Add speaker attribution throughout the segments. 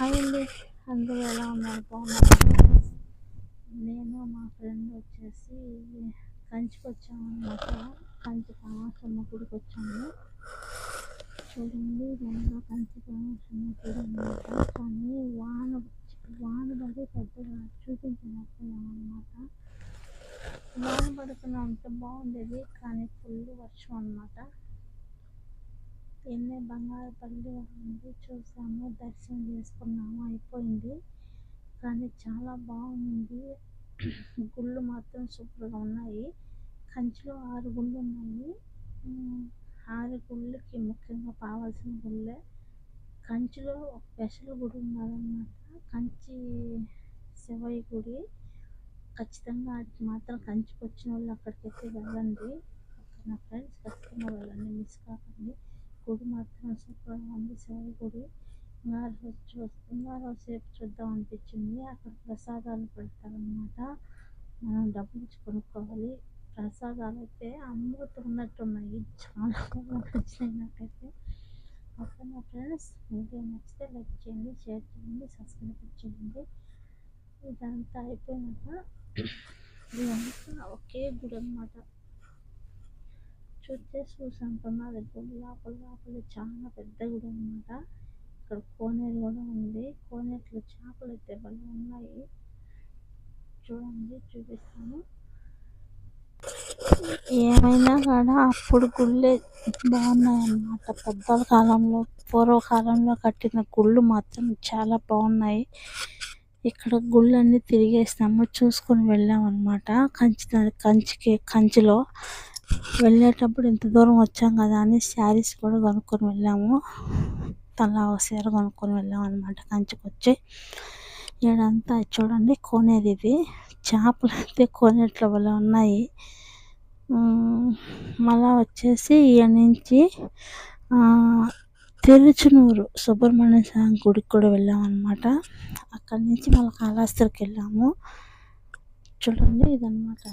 Speaker 1: Hi అండి. అందరూ ఎలా ఉన్నారు? బాగున్నారు? నేను మా ఫ్రెండ్ వచ్చేసి కంచికి వచ్చామన్నమాట కంచి కామాక్షమ్మ గుడికి వచ్చాము. చూడండి ఇదంతా కంచి కామాక్షమ్మ గుడి అన్నమాట కానీ వాన వాన పడి పెద్దగా చూపించలేకపోయామన్నమాట. వాన పడుతున్న అంత బాగుండేది కానీ ఫుల్ వర్షం అన్నమాట. ఎన్నే బంగారపల్లి ఉంది చూసాము దర్శనం చేసుకున్నాము అయిపోయింది. కానీ చాలా బాగుంది. గుళ్ళు మాత్రం సూపర్గా ఉన్నాయి. కంచిలో ఆరు గుళ్ళు ఉన్నాయి. ఆరు గుళ్ళకి ముఖ్యంగా కావాల్సిన గుళ్ళే. కంచిలో ఒక స్పెషల్ గుడి ఉన్నదన్నమాట కంచి శివయ్య గుడి. ఖచ్చితంగా అది మాత్రం కంచికి వచ్చిన వాళ్ళు అక్కడికైతే వెళ్ళండి. నా ఫ్రెండ్స్? ఖచ్చితంగా వెళ్ళండి. మిస్ కాకండి. గుడి మాత్రం సూపర్గా ఉంది. శివయ్య గుడి ఇంకా సేపు చూద్దాం అనిపించింది. అక్కడ ప్రసాదాలు పెడతారనమాట మనం డబ్బులు ఇచ్చి కొనుక్కోవాలి. ప్రసాదాలు అయితే అమృతం ఉన్నట్టున్నాయి. చాలా బాగా నచ్చినాయి నాకైతే. ఓకే నా ఫ్రెండ్స్ వీడియో నచ్చితే లైక్ చేయండి షేర్ చేయండి సబ్స్క్రైబ్ చేయండి. ఇదంతా అయిపోయినాక ఇదంతా ఒకే గుడి అనమాట చూస్తే చూసంటున్నది గుడి లోపల లోపల చాలా పెద్ద గుడి అనమాట ఇక్కడ కోనేరు కూడా ఉంది. కోనేరులో చేపలు అయితే భలే ఉన్నాయి. చూడండి చూపిస్తాను. ఏమైనా కూడా అప్పుడు గుళ్ళే బాగున్నాయి అన్నమాట పెద్దల కాలంలో పూర్వకాలంలో కట్టిన గుళ్ళు మాత్రం చాలా బాగున్నాయి. ఇక్కడ గుళ్ళన్నీ తిరిగేస్తాము చూసుకొని వెళ్ళాం అనమాట కంచి కంచికి కంచిలో వెళ్ళేటప్పుడు ఇంత దూరం వచ్చాం కదా అని శారీస్ కూడా కొనుక్కొని వెళ్ళాము. తలా ఒక చీర కొనుక్కొని వెళ్ళాం అనమాట కంచికి వచ్చి ఈడంతా చూడండి కోనేది ఇది. చేపలు అయితే కోనేట్ల వల్ల ఉన్నాయి. మళ్ళా వచ్చేసి ఈడ నుంచి తిరుచునూరు సుబ్రహ్మణ్య స్వామి గుడికి కూడా వెళ్ళాం అనమాట అక్కడి నుంచి మళ్ళీ కాళహస్తికి వెళ్ళాము. చూడండి ఇదన్నమాట.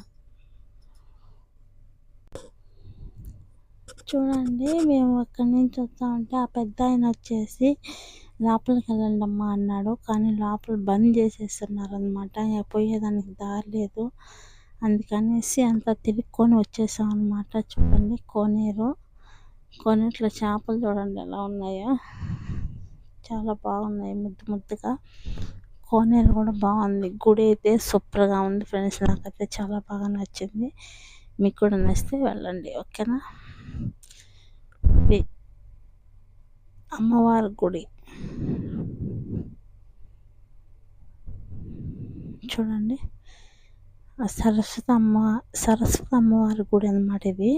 Speaker 1: చూడండి మేము అక్కడి నుంచి వస్తా ఉంటే ఆ పెద్ద ఆయన వచ్చేసి లోపలికి వెళ్ళండమ్మా అన్నాడు. కానీ లోపల బంద్ చేసేస్తున్నారు అనమాట పోయేదానికి దారి లేదు. అందుకనేసి అంతా తిరుక్కొని వచ్చేసాం అనమాట చూడండి కోనేరు. కోనేరులో చేపలు చూడండి ఎలా ఉన్నాయో. చాలా బాగున్నాయి ముద్దు ముద్దుగా. కోనేరు కూడా బాగుంది. గుడి అయితే సూపర్గా ఉంది ఫ్రెండ్స్. నాకైతే చాలా బాగా నచ్చింది. మీకు కూడా నచ్చితే వెళ్ళండి. ఓకేనా? అమ్మవారి గుడి. చూడండి. సరస్వతి అమ్మ సరస్వతి అమ్మవారి గుడి అన్నమాట ఇది.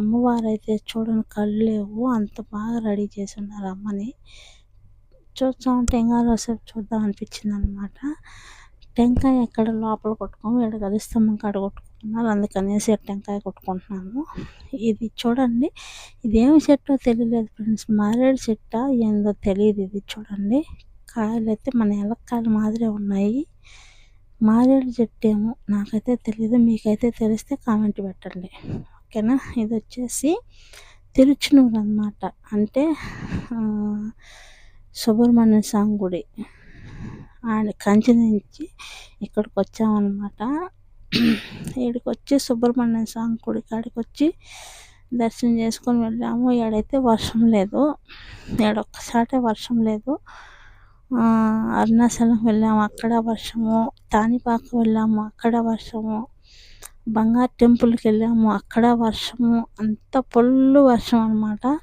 Speaker 1: అమ్మవారు అయితే చూడండి కళ్ళు లేవు. అంత బాగా రెడీ చేసి ఉన్నారు అమ్మని. చూస్తా ఉంటే ఇంకా చూద్దాం అనిపించింది అనమాట టెంకాయ ఎక్కడ లోపల కొట్టుకోము ఇక్కడ గదిస్తంభం కాడ అంటున్నారు అందుకనేసి టెంకాయ కొట్టుకుంటున్నాము. ఇది చూడండి ఇదేమి చెట్టో తెలియలేదు ఫ్రెండ్స్. మారేడు చెట్ట ఏందో తెలియదు ఇది చూడండి. కాయలు అయితే మన ఎలక్కాయలు మాదిరే ఉన్నాయి. మారేడు చెట్టు ఏమో నాకైతే తెలియదు మీకైతే తెలిస్తే కామెంట్ పెట్టండి. ఓకేనా? ఇది వచ్చేసి తిరుచునూరు అన్నమాట అంటే సుబ్రహ్మణ్య స్వామి గుడి. ఆయన కంచి నుంచి ఇక్కడికి వచ్చామన్నమాట. ఇక్కడికి వచ్చి సుబ్రహ్మణ్యం స్వామి గుడి కాడికి వచ్చి దర్శనం చేసుకొని వెళ్ళాము. ఈడైతే వర్షం లేదు. ఈడ వర్షం లేదు. అరుణాచలం వెళ్ళాము. అక్కడ వర్షము. తానిపాక వెళ్ళాము. అక్కడ వర్షము. బంగారు టెంపుల్కి వెళ్ళాము. అక్కడ వర్షము. అంత పొల్లు వర్షం అనమాట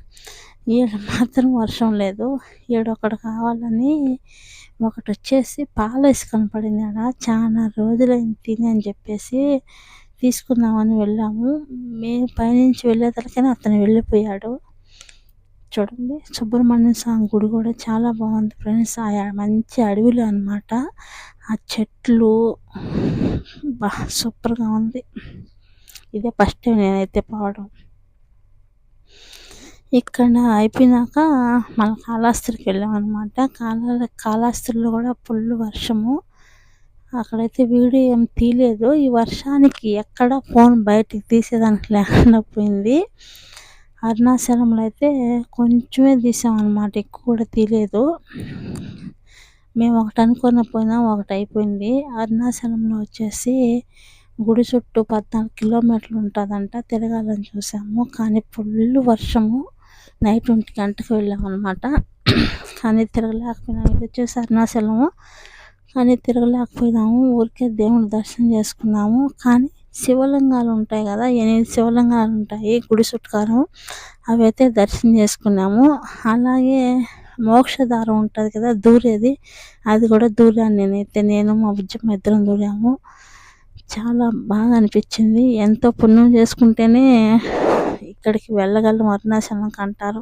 Speaker 1: ఈడ మాత్రం వర్షం లేదు. ఈడ ఒకటి కావాలని ఒకటి వచ్చేసి పాలేసి కనపడింది ఆడ. చాలా రోజులైంది తిని అని చెప్పేసి తీసుకుందామని వెళ్ళాము. మేము పైనుంచి వెళ్ళేసరికనే అతను వెళ్ళిపోయాడు. చూడండి సుబ్రహ్మణ్య స్వామి గుడి కూడా చాలా బాగుంది ఫ్రెండ్స్. ఆ మంచి అడవిలో అనమాట ఆ చెట్లు బా సూపర్గా ఉంది. ఇదే ఫస్ట్ టైం నేనైతే పోవడం ఇక్కడ అయిపోయినాక మన కాళహస్తికి వెళ్ళామన్నమాట కాళ కాళహస్తిలో కూడా ఫుల్ వర్షము. అక్కడైతే వీడియో ఏం తీయలేదు. ఈ వర్షానికి ఎక్కడ ఫోన్ బయటికి తీసేదానికి లేకుండా పోయింది. అరుణాచలంలో అయితే కొంచెమే తీసామన్నమాట ఎక్కువ కూడా తీయలేదు. మేము ఒకటి అనుకున్న పోయినా ఒకటి అయిపోయింది. అరుణాచలంలో వచ్చేసి గుడి చుట్టూ పద్నాలుగు కిలోమీటర్లు ఉంటుందంట. తిరగాలని చూసాము. కానీ ఫుల్ వర్షము. నైట్ ఒంటి గంటకు వెళ్ళామన్నమాట. కానీ తిరగలేకపోయినాము ఇది వచ్చేసి అరుణాచలము కానీ తిరగలేకపోయినాము ఊరికే దేవుని దర్శనం చేసుకున్నాము. కానీ శివలింగాలు ఉంటాయి కదా ఎనిమిది శివలింగాలు ఉంటాయి గుడి చుట్టుకారం అవి అయితే దర్శనం చేసుకున్నాము. అలాగే మోక్షదారం ఉంటుంది కదా దూరేది. అది కూడా దూరాను నేనైతే నేను మా ఉద్యమం ఇద్దరం దూరాము. చాలా బాగా అనిపించింది. ఎంతో పుణ్యం చేసుకుంటేనే ఇక్కడికి వెళ్ళగలం అరుణాచలంకి అంటారు.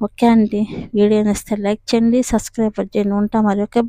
Speaker 1: ఓకే అండి. వీడియో నచ్చితే లైక్ చేయండి సబ్స్క్రైబ్ చేయండి. ఉంటా మరి. ఓకే